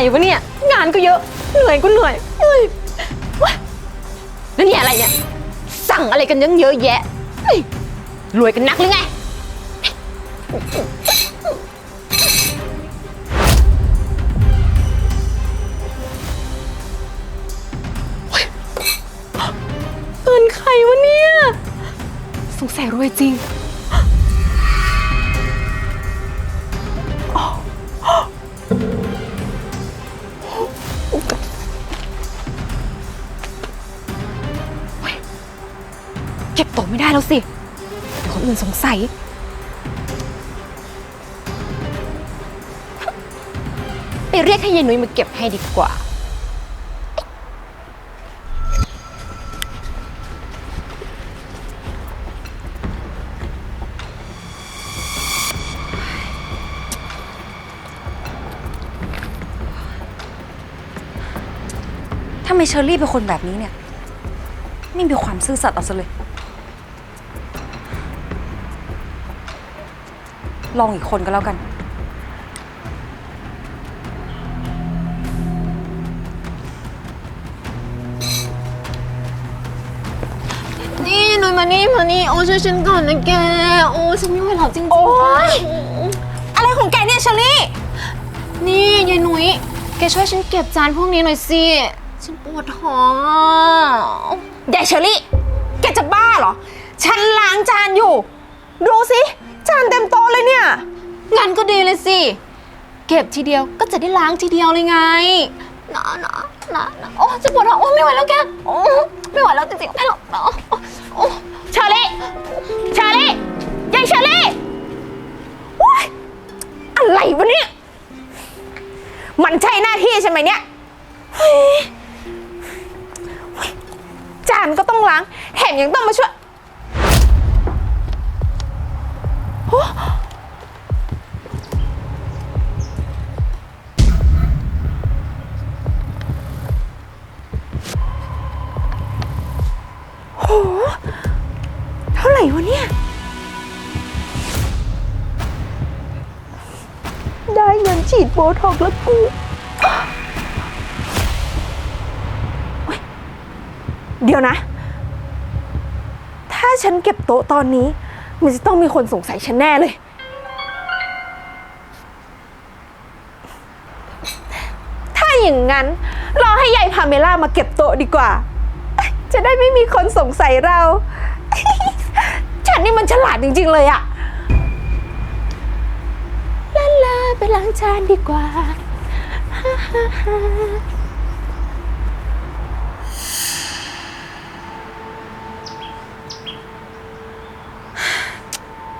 อะไรวะเนี่ย งานก็เยอะ เหนื่อยก็เหนื่อยเฮ้ยว้าแล้วเนี่ยอะไรเนี่ย สั่งอะไรกันยังเยอะแยะเฮ้ยรวยกันนักหรือไง แล้วสิเดี๋ยวคนอื่นสงสัย ไปเรียกให้ยายนุ้ยมาเก็บให้ดีกว่า ทำไมเชอรี่เป็นคนแบบนี้เนี่ย ไม่มีความซื่อสัตย์เอาซะเลย ลองอีกคนก็แล้วกัน นี่หนุยมานี่มานี่โอ้ช่วยฉันก่อนนะแก โอ้ฉันไม่ไหวแล้วจริงๆโอ๊ยอะไรของแกเนี่ยเชอรี่ นี่ยายหนุยแกช่วยฉันเก็บจานพวกนี้หน่อยสิ ฉันปวดท้องอะยายเชอรี่ แกจะบ้าเหรอ ฉันล้างจานอยู่ ดูสิ จานเต็มโต๊ะเลยเนี่ย งั้นก็ดีเลยสิ เก็บทีเดียวก็จะได้ล้างทีเดียวเลยไงนะนะนะนะโอ้จะปวดท้องโอ้ไม่ไหวแล้วแกโอ้ไม่ไหวแล้วจริงๆไม่หรอกโอ้โอ้เชอรี่เชอรี่ยายเชอรี่โอ๊ยอะไรวะเนี่ย มันใช่หน้าที่ใช่ไหมเนี่ยเฮ้ยจานก็ต้องล้างแถมยังต้องมาช่วย โห เท่าไหร่วะเนี่ย ได้เงินฉีดโบท็อกซ์แล้วกูเฮ้ยเดี๋ยวนะ ถ้าฉันเก็บโต๊ะตอนนี้ มันจะต้องมีคนสงสัยฉันแน่เลย ถ้าอย่างนั้น รอให้ยายพาเมล่ามาเก็บโต๊ะดีกว่า จะได้ไม่มีคนสงสัยเรา ฉันนี่มันฉลาดจริง ๆ เลยอะลาลาไปล้างจานดีกว่า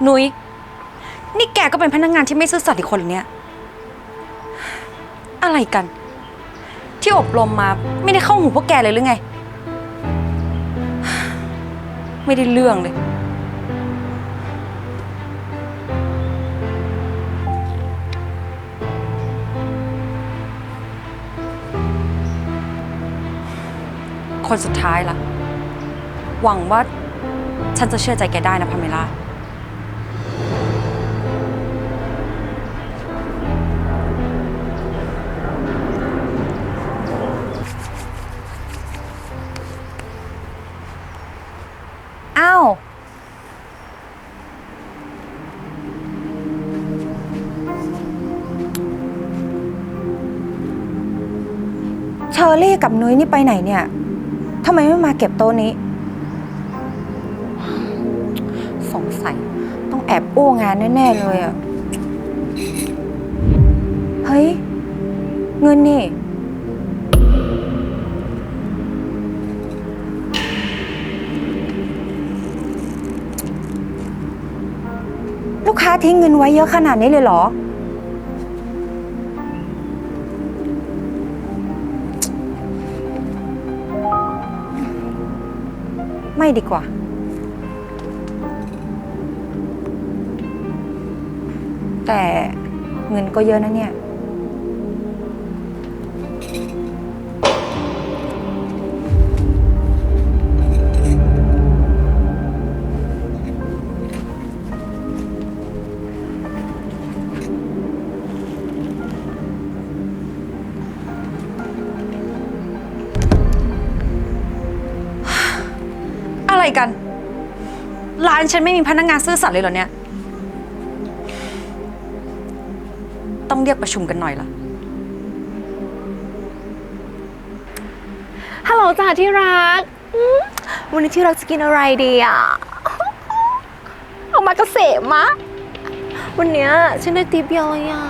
นุย้ยนี่แกก็เป็นพนักงานที่ไม่ซื่อสัตย์อีกคนเหรอเนี่ยอะไรกัน ที่อบรมมาไม่ได้เข้าหูพวกแกเลยหรือไง ไม่ได้เรื่องเลย คนสุดท้ายล่ะ หวังว่าฉันจะเชื่อใจแกได้นะพาเมล่า กับนุ้ยนี่ไปไหนเนี่ยทำไมไม่มาเก็บโต๊ะนี้ สงสัยต้องแอบอู้งานแน่ๆเลยอะเฮ้ย เงินนี่ ลูกค้าทิ้งเงินไว้เยอะขนาดนี้เลยเหรอ ไม่ดีกว่า แต่เงินก็เยอะนะเนี่ย กัน ร้านฉันไม่มีพนักงานซื่อสัตย์เลยเหรอเนี่ย ต้องเรียกประชุมกันหน่อยละฮัลโหลจ้าที่รักอืมวันนี้ที่รักจะกินอะไรดีอะ เอามากระเสมมะ วันเนี้ยฉันได้ตีเบียวเลยอะ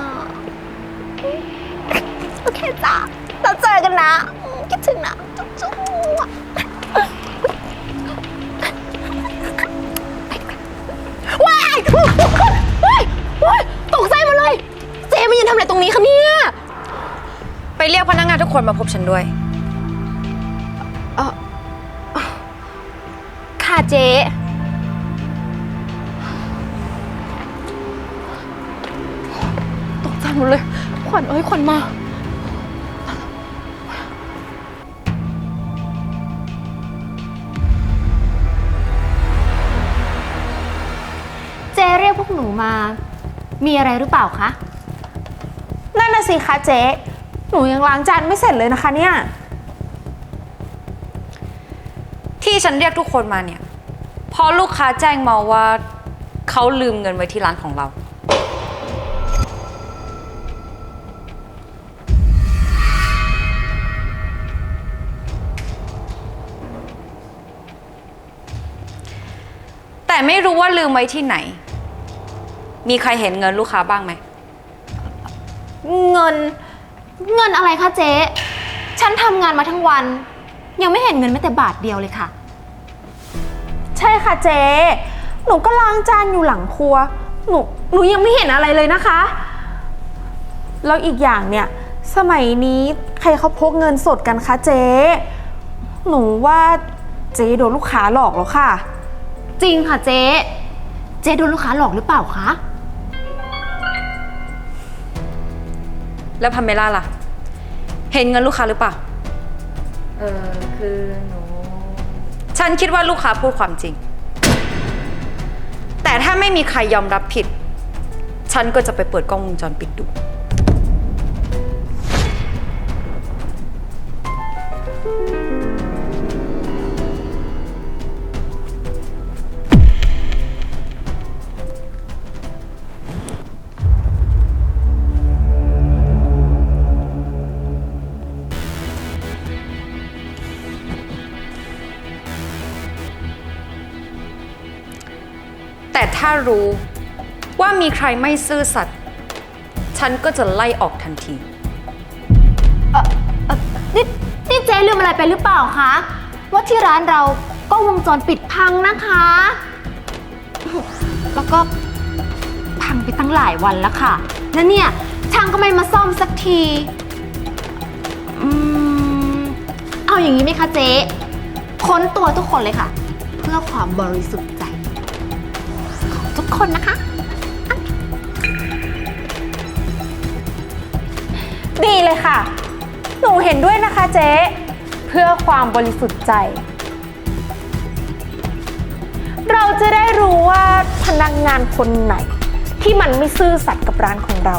โอเคจ้าเราเจอกันนะอืมคิดถึงนะ จุ๊บจุ๊บ ว้ายว้ายว้ายตกใจหมดเลย เจมันยืนทำอะไรตรงนี้คะเนี่ย ไปเรียกพนักงานทุกคนมาพบฉันด้วย ค่ะเจ๊ตกใจหมดเลย ขวัญเอ้ยขวัญมา มีอะไรหรือเปล่าคะ นั่นน่ะสิคะเจ๊ หนูยังล้างจานไม่เสร็จเลยนะคะเนี่ย ที่ฉันเรียกทุกคนมาเนี่ยเพราะลูกค้าแจ้งมาว่าเขาลืมเงินไว้ที่ร้านของเรา แต่ไม่รู้ว่าลืมไว้ที่ไหน มีใครเห็นเงินลูกค้าบ้างไหม เงิน เงินอะไรคะเจ๊ ฉันทำงานมาทั้งวัน ยังไม่เห็นเงินแม้แต่บาทเดียวเลยค่ะ ใช่ค่ะเจ๊หนูก็ล้างจานอยู่หลังครัว หนูหนูยังไม่เห็นอะไรเลยนะคะ แล้วอีกอย่างเนี่ย สมัยนี้ใครเขาพกเงินสดกันคะเจ๊หนูว่าเจ๊โดนลูกค้าหลอกแล้วค่ะ จริงค่ะเจ๊ เจ๊โดนลูกค้าหลอกหรือเปล่าคะ แล้วพาเมล่าล่ะ เห็นเงินลูกค้าหรือเปล่า เออคือหนู ฉันคิดว่าลูกค้าพูดความจริง แต่ถ้าไม่มีใครยอมรับผิด ฉันก็จะไปเปิดกล้องวงจรปิดดู ถ้ารู้ว่ามีใครไม่ซื่อสัตย์ฉันก็จะไล่ออกทันทีนี่นี่เจ๊ลืมอะไรไปหรือเปล่าคะ ว่าที่ร้านเราก็วงจรปิดพังนะคะ แล้วก็พังไปตั้งหลายวันแล้วค่ะ แล้วเนี่ยช่างก็ไม่มาซ่อมสักทีอืมเอาอย่างนี้ไหมคะเจ๊ค้นตัวทุกคนเลยค่ะ เพื่อความบริสุทธิ์ใจ คนนะคะ ดีเลยค่ะ หนูเห็นด้วยนะคะเจ๊ เพื่อความบริสุทธิ์ใจ เราจะได้รู้ว่าพนักงานคนไหน ที่มันไม่ซื่อสัตย์กับร้านของเรา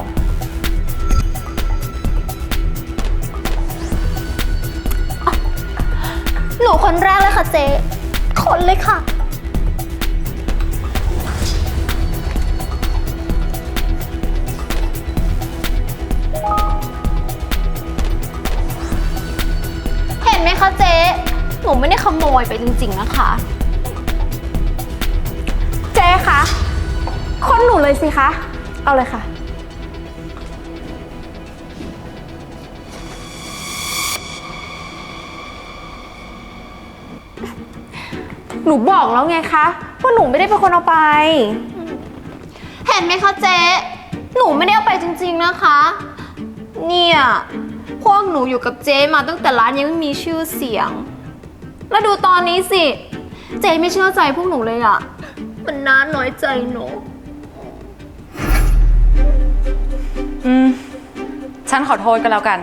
หนูคนแรกเลยค่ะเจ๊ คนเลยค่ะ นูไม่ได้ขโมยไปจริง ๆ นะคะ เจ๊คะคนหนูเลยสิคะ เอาเลยค่ะ หนูบอกแล้วไงคะว่าหนูไม่ได้เป็นคนเอาไป เห็นไหมคะเจ๊ หนูไม่ได้เอาไปจริงๆนะคะ เนี่ย พวกหนูอยู่กับเจ๊มาตั้งแต่ร้านยังไม่มีชื่อเสียง แล้วดูตอนนี้สิ เจ๊ไม่เชื่อใจพวกหนูเลยอะมันน่าน้อยใจหนู อืม ฉันขอโทษก็แล้วกัน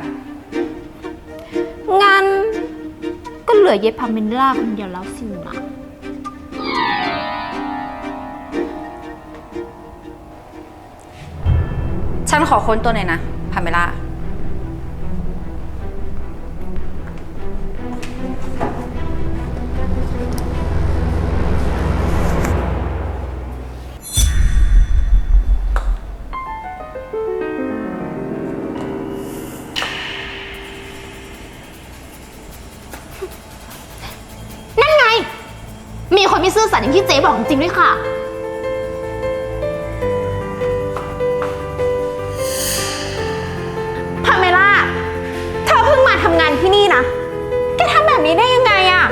งั้น ก็เหลือเย็บพาเมนล่าคนเดียวแล้วสินะฉันขอค้นตัวหน่อยนะพาเมล่า อย่างที่เจ๊บอกจริงๆด้วยค่ะ พาเมล่า เธอเพิ่งมาทำงานที่นี่นะ แกทำแบบนี้ได้ยังไงอะ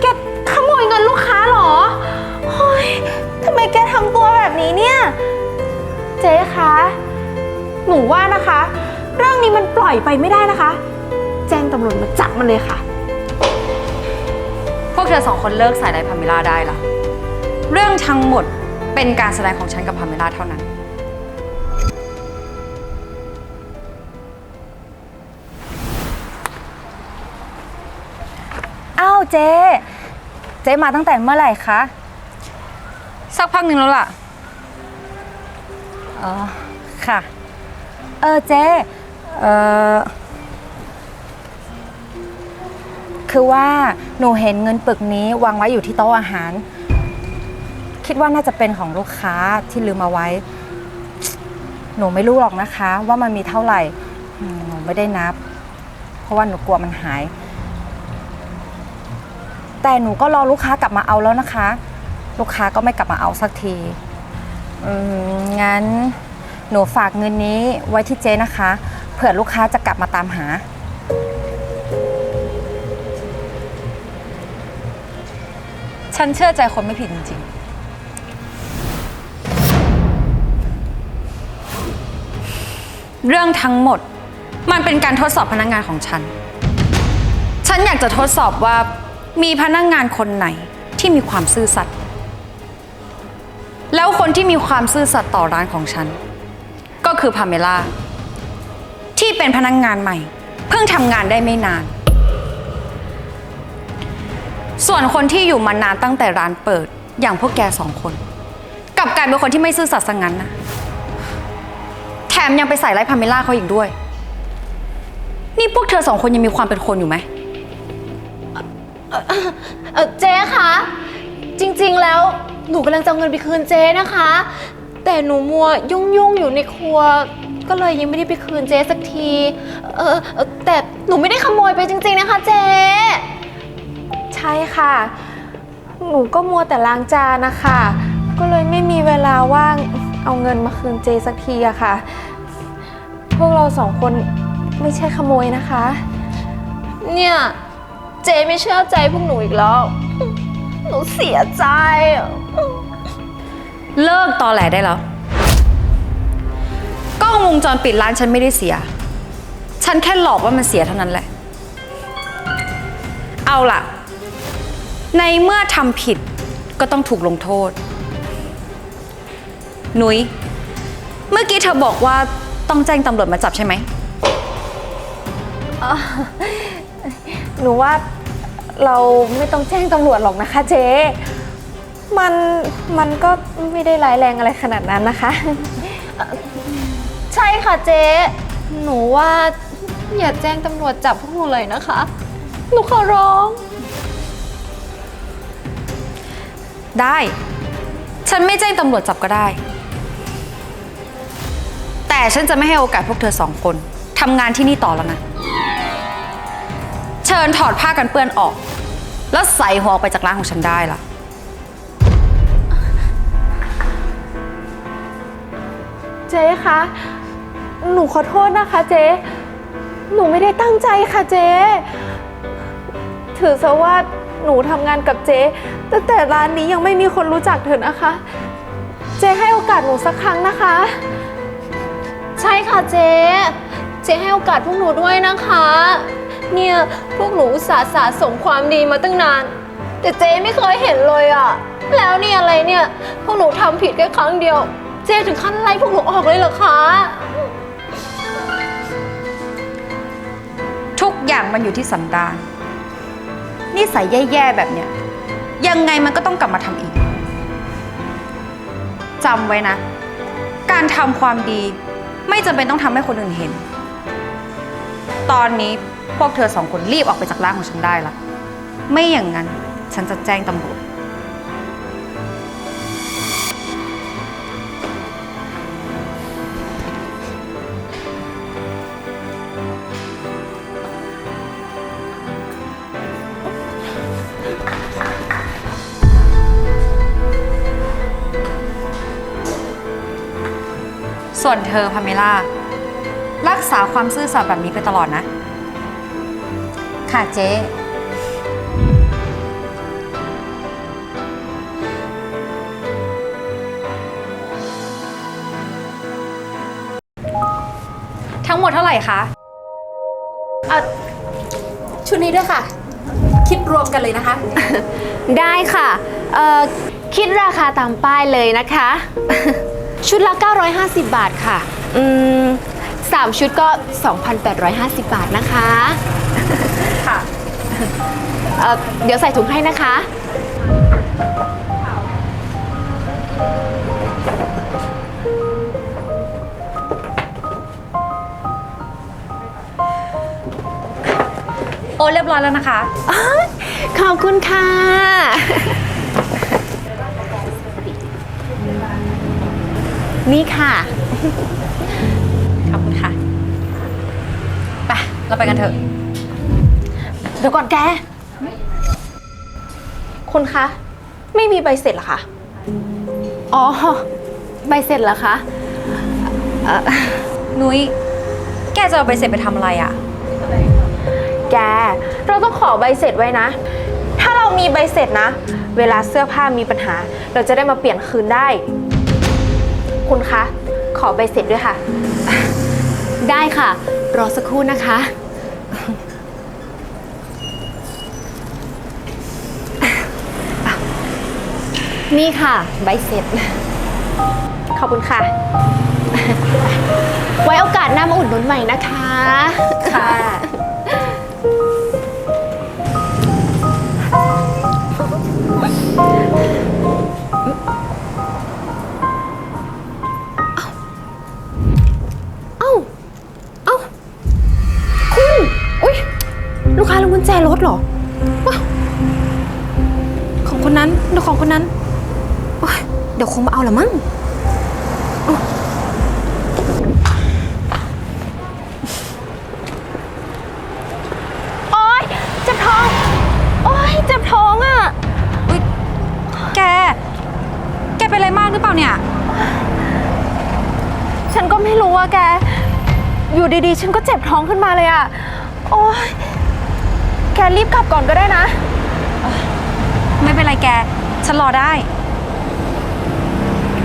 แกขโมยเงินลูกค้าเหรอเฮ้ยทำไมแกทำตัวแบบนี้เนี่ย เจ๊คะ หนูว่านะคะ เรื่องนี้มันปล่อยไปไม่ได้นะคะ แจ้งตำรวจมาจับมันเลยค่ะ เธอสองคนเลิกใส่ร้ายพาเมล่าได้ละเรื่องทั้งหมดเป็นการแสดงของฉันกับพาเมล่าเท่านั้น อ้าวเจ๊ เจ๊มาตั้งแต่เมื่อไหร่คะ สักพักหนึ่งแล้วล่ะ อ๋อ ค่ะ เออเจ๊ เออ คือว่าหนูเห็นเงินปึกนี้วางไว้อยู่ที่โต๊ะอาหาร คิดว่าน่าจะเป็นของลูกค้าที่ลืมเอาไว้ หนูไม่รู้หรอกนะคะ ว่ามันมีเท่าไหร่อืมหนูไม่ได้นับ เพราะว่าหนูกลัวมันหาย แต่หนูก็รอลูกค้ากลับมาเอาแล้วนะคะ ลูกค้าก็ไม่กลับมาเอาสักทีอืมงั้น หนูฝากเงินนี้ไว้ที่เจ๊นะคะ เผื่อลูกค้าจะกลับมาตามหา ฉันเชื่อใจคนไม่ผิดจริงๆ เรื่องทั้งหมดมันเป็นการทดสอบพนักงานของฉัน ฉันอยากจะทดสอบว่ามีพนักงานคนไหนที่มีความซื่อสัตย์ แล้วคนที่มีความซื่อสัตย์ต่อร้านของฉัน ก็คือพาเมล่าที่เป็นพนักงานใหม่ เพิ่งทำงานได้ไม่นาน ส่วนคนที่อยู่มานานตั้งแต่ร้านเปิด อย่างพวกแกสองคน กลับกลายเป็นคนที่ไม่ซื่อสัตย์ซะงั้นนะแถมยังไปใส่ร้ายพาเมล่าเขาอีกด้วย นี่พวกเธอสองคนยังมีความเป็นคนอยู่ไหม เออเจ๊คะ จริงๆ แล้วหนูกำลังจะเอาเงินไปคืนเจ๊นะคะ แต่หนูมัวยุ่งๆอยู่ในครัว ก็เลยยังไม่ได้ไปคืนเจ๊สักที เออเออแต่หนูไม่ได้ขโมยไปจริง ๆ นะคะเจ๊ ช่ค่ะ หนูก็มัวแต่ล้างจานนะคะ ก็เลยไม่มีเวลาว่างเอาเงินมาคืนเจสักทีอะค่ะ พวกเราสองคนไม่ใช่ขโมยนะคะ เนี่ย เจ๊ไม่เชื่อใจพวกหนูอีกแล้ว หนูเสียใจอะเลิกตอแหลได้แล้ว กล้องวงจรปิดร้านฉันไม่ได้เสีย ฉันแค่หลอกว่ามันเสียเท่านั้นแหละ เอาล่ะ ในเมื่อทำผิดก็ต้องถูกลงโทษหนุยเมื่อกี้เธอบอกว่าต้องแจ้งตำรวจมาจับใช่ไหมหนูว่าเราไม่ต้องแจ้งตำรวจหรอกนะคะเจ๊มันมันก็ไม่ได้ร้ายแรงอะไรขนาดนั้นนะคะ ใช่ค่ะเจ๊ หนูว่าอย่าแจ้งตำรวจจับพวกหนูเลยนะคะ หนูขอร้อง ได้ ฉันไม่แจ้งตำรวจจับก็ได้ แต่ฉันจะไม่ให้โอกาสพวกเธอสองคนทำงานที่นี่ต่อแล้วนะ เชิญถอดผ้ากันเปื้อนออก แล้วใส่หัวออกไปจากร้านของฉันได้ละเจ๊คะ หนูขอโทษนะคะเจ๊ หนูไม่ได้ตั้งใจค่ะเจ๊ ถือซะว่า หนูทำงานกับเจ๊ตั้งแต่ร้านนี้ยังไม่มีคนรู้จักเธอนะคะ เจ๊ให้โอกาสหนูสักครั้งนะคะ ใช่ค่ะเจ๊ เจ๊ให้โอกาสพวกหนูด้วยนะคะ เนี่ยพวกหนูอุตส่าห์สะสมความดีมาตั้งนาน แต่เจ๊ไม่เคยเห็นเลยอะแล้วนี่อะไรเนี่ย พวกหนูทำผิดแค่ครั้งเดียว เจ๊ถึงขั้นไล่พวกหนูออกเลยเหรอคะ ทุกอย่างมันอยู่ที่สันดาน นิสัยแย่ๆแบบเนี้ยยังไงมันก็ต้องกลับมาทำอีกจำไว้นะ การทำความดี ไม่จำเป็นต้องทำให้คนอื่นเห็น ตอนนี้พวกเธอสองคนรีบออกไปจากร่างของฉันได้ละ ไม่อย่างนั้นฉันจะแจ้งตำรวจ ส่วนเธอพาเมล่ารักษาความซื่อสัตย์แบบนี้ไปตลอดนะ ค่ะเจ๊ทั้งหมดเท่าไหร่คะชุดนี้ด้วยค่ะ คิดรวมกันเลยนะคะ ได้ค่ะ เอ่อ คิดราคาตามป้ายเลยนะคะ ชุดละ 950 บาทค่ะ อืมสามชุดก็ 2,850 บาทนะคะค่ะเอ่อเดี๋ยวใส่ถุงให้นะคะ โอนเรียบร้อยแล้วนะคะ ขอบคุณค่ะ นี่ค่ะ ขอบคุณค่ะ ไป เราไปกันเถอะ เดี๋ยวก่อนแก คุณคะ ไม่มีใบเสร็จเหรอคะ อ๋อ ใบเสร็จแล้วคะนุ้ย แกจะเอาไปเสร็จไปทำอะไรอะ่ะ แก เราต้องขอใบเสร็จไว้นะ ถ้าเรามีใบเสร็จนะ เวลาเสื้อผ้ามีปัญหา เราจะได้มาเปลี่ยนคืนได้ คุณคะ ขอใบเสร็จด้วยค่ะ ได้ค่ะ รอสักครู่นะคะ นี่ค่ะ ใบเสร็จ ขอบคุณค่ะ ไว้โอกาสหน้ามาอุดหนุนใหม่นะคะ ค่ะ ลูกค้าลืมกุญแจรถเหรอว้าของคนนั้นเดี๋ยวของคนนั้นเดี๋ยวคงมาเอาละมั้งโอ๊ยเจ็บท้อง โอ๊ยเจ็บท้องอะแก แกเป็นอะไรมากหรือเปล่าเนี่ย ฉันก็ไม่รู้ว่าแก อยู่ดีๆ ฉันก็เจ็บท้องขึ้นมาเลยอะโอ๊ย แกรีบกลับก่อนก็ได้นะ ไม่เป็นไรแก ฉันรอได้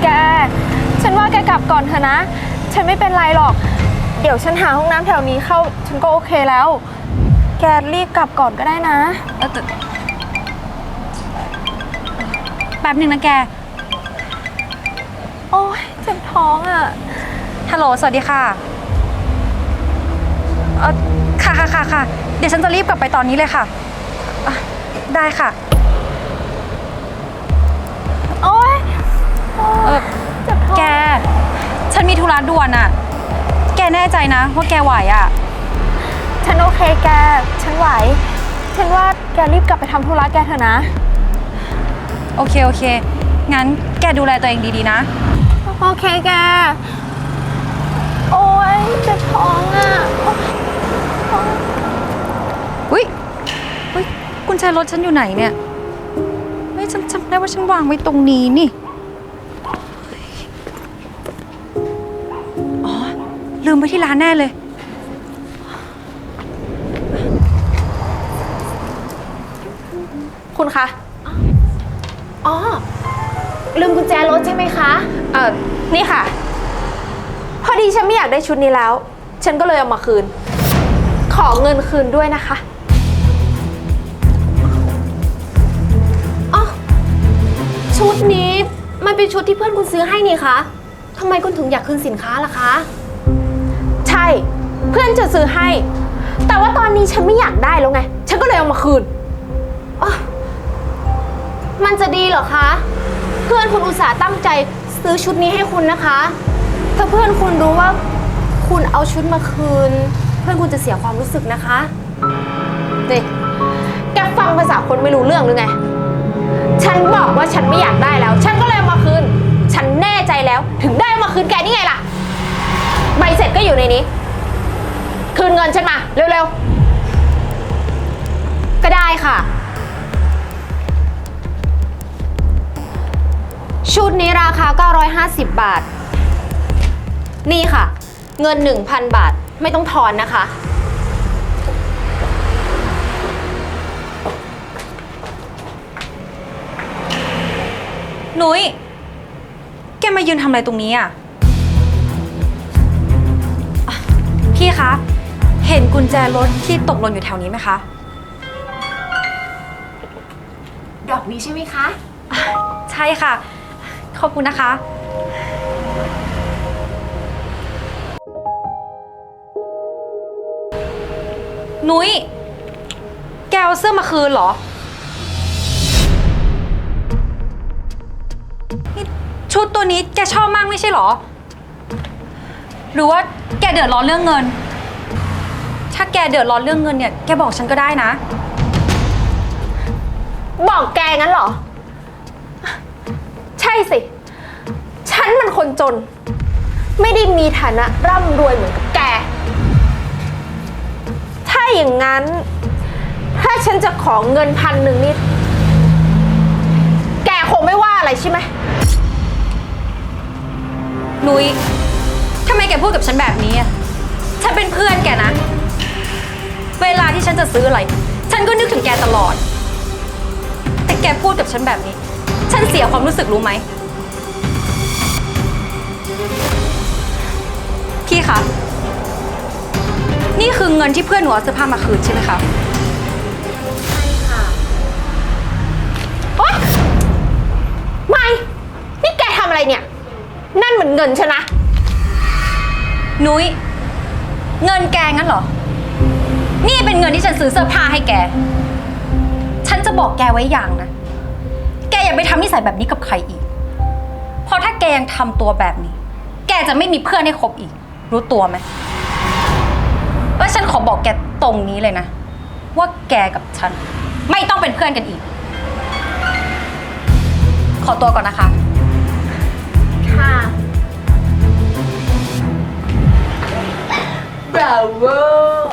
แก ฉันว่าแกกลับก่อนเถอะนะ ฉันไม่เป็นไรหรอก เดี๋ยวฉันหาห้องน้ำแถวนี้เข้า ฉันก็โอเคแล้ว แกรีบกลับก่อนก็ได้นะ เออแต่แป๊บหนึ่งนะแก โอ๊ยเจ็บท้องอะ ฮัลโหล สวัสดีค่ะ เออค่ะค่ะค่ะค่ะ เดี๋ยวฉันจะรีบกลับไปตอนนี้เลยค่ะอะ ได้ค่ะ โอ๊ยเออเจ็บท้องแก ฉันมีธุระด่วนอะแกแน่ใจนะว่าแกไหวอะฉันโอเคแก ฉันไหว ฉันว่าแกรีบกลับไปทำธุระแกเถอะนะ โอเคโอเค งั้นแกดูแลตัวเองดีๆนะ โอเคแก โอ๊ยเจ็บท้องอะอุ้ยอุ้ย กุญแจรถฉันอยู่ไหนเนี่ยเฮ้ยฉันจำได้ว่าฉันวางไว้ตรงนี้นี่ อ๋อ ลืมไว้ที่ร้านแน่เลย คุณคะ อ๋อ ลืมกุญแจรถใช่ไหมคะ เออนี่ค่ะ พอดีฉันไม่อยากได้ชุดนี้แล้ว ฉันก็เลยเอามาคืน ขอเงินคืนด้วยนะคะ ชุดนี้มันเป็นชุดที่เพื่อนคุณซื้อให้นี่คะทำไมคุณถึงอยากคืนสินค้าล่ะคะ ใช่ เพื่อนจะซื้อให้ แต่ว่าตอนนี้ฉันไม่อยากได้แล้วไง ฉันก็เลยเอามาคืนมันจะดีเหรอคะ เพื่อนคุณอุตส่าห์ตั้งใจซื้อชุดนี้ให้คุณนะคะ ถ้าเพื่อนคุณรู้ว่าคุณเอาชุดมาคืน เพื่อนคุณจะเสียความรู้สึกนะคะนี่แกฟังภาษาคนไม่รู้เรื่องหรือไง ฉันบอกว่าฉันไม่อยากได้แล้ว ฉันก็เลยเอามาคืน ฉันแน่ใจแล้ว ถึงได้เอามาคืนแกนี่ไงล่ะ ใบเสร็จก็อยู่ในนี้ คืนเงินฉันมา เร็วๆ ก็ได้ค่ะ ชุดนี้ราคา 950 บาท นี่ค่ะ เงิน 1,000 บาท ไม่ต้องทอนนะคะ นุ้ยแกมายืนทำอะไรตรงนี้อะอะ พี่คะ เห็นกุญแจรถที่ตกหล่นอยู่แถวนี้ไหมคะ ดอกนี้ใช่ไหมคะ ใช่ค่ะ ขอบคุณนะคะ นุ้ย แกเอาเสื้อมาคืนเหรอ ชุดตัวนี้แกชอบมากไม่ใช่เหรอ หรือว่าแกเดือดร้อนเรื่องเงิน ถ้าแกเดือดร้อนเรื่องเงินเนี่ยแกบอกฉันก็ได้นะ บอกแกงั้นเหรอ ใช่สิ ฉันมันคนจน ไม่ได้มีฐานะร่ำรวยเหมือนกับแก ถ้าอย่างนั้น ถ้าฉันจะขอเงินพันหนึ่งนี่แกคงไม่ว่าอะไรใช่ไหม นุ้ยทำไมแกพูดกับฉันแบบนี้อะฉันเป็นเพื่อนแกนะ เวลาที่ฉันจะซื้ออะไร ฉันก็นึกถึงแกตลอด แต่แกพูดกับฉันแบบนี้ ฉันเสียความรู้สึกรู้ไหม พี่คะ นี่คือเงินที่เพื่อนหนูเอาเสื้อผ้ามาคืนใช่ไหมคะ โอ๊ยไม่ นี่แกทำอะไรเนี่ย นั่นเหมือนเงินฉันนะ นุ้ย เงินแกงั้นเหรอ นี่เป็นเงินที่ฉันซื้อเสื้อผ้าให้แก ฉันจะบอกแกไว้อย่างนะ แกอย่าไปทำนิสัยแบบนี้กับใครอีก เพราะถ้าแกยังทำตัวแบบนี้ แกจะไม่มีเพื่อนให้คบอีก รู้ตัวไหมแล้วฉันขอบอกแกตรงนี้เลยนะ ว่าแกกับฉัน ไม่ต้องเป็นเพื่อนกันอีก ขอตัวก่อนนะคะ Bravo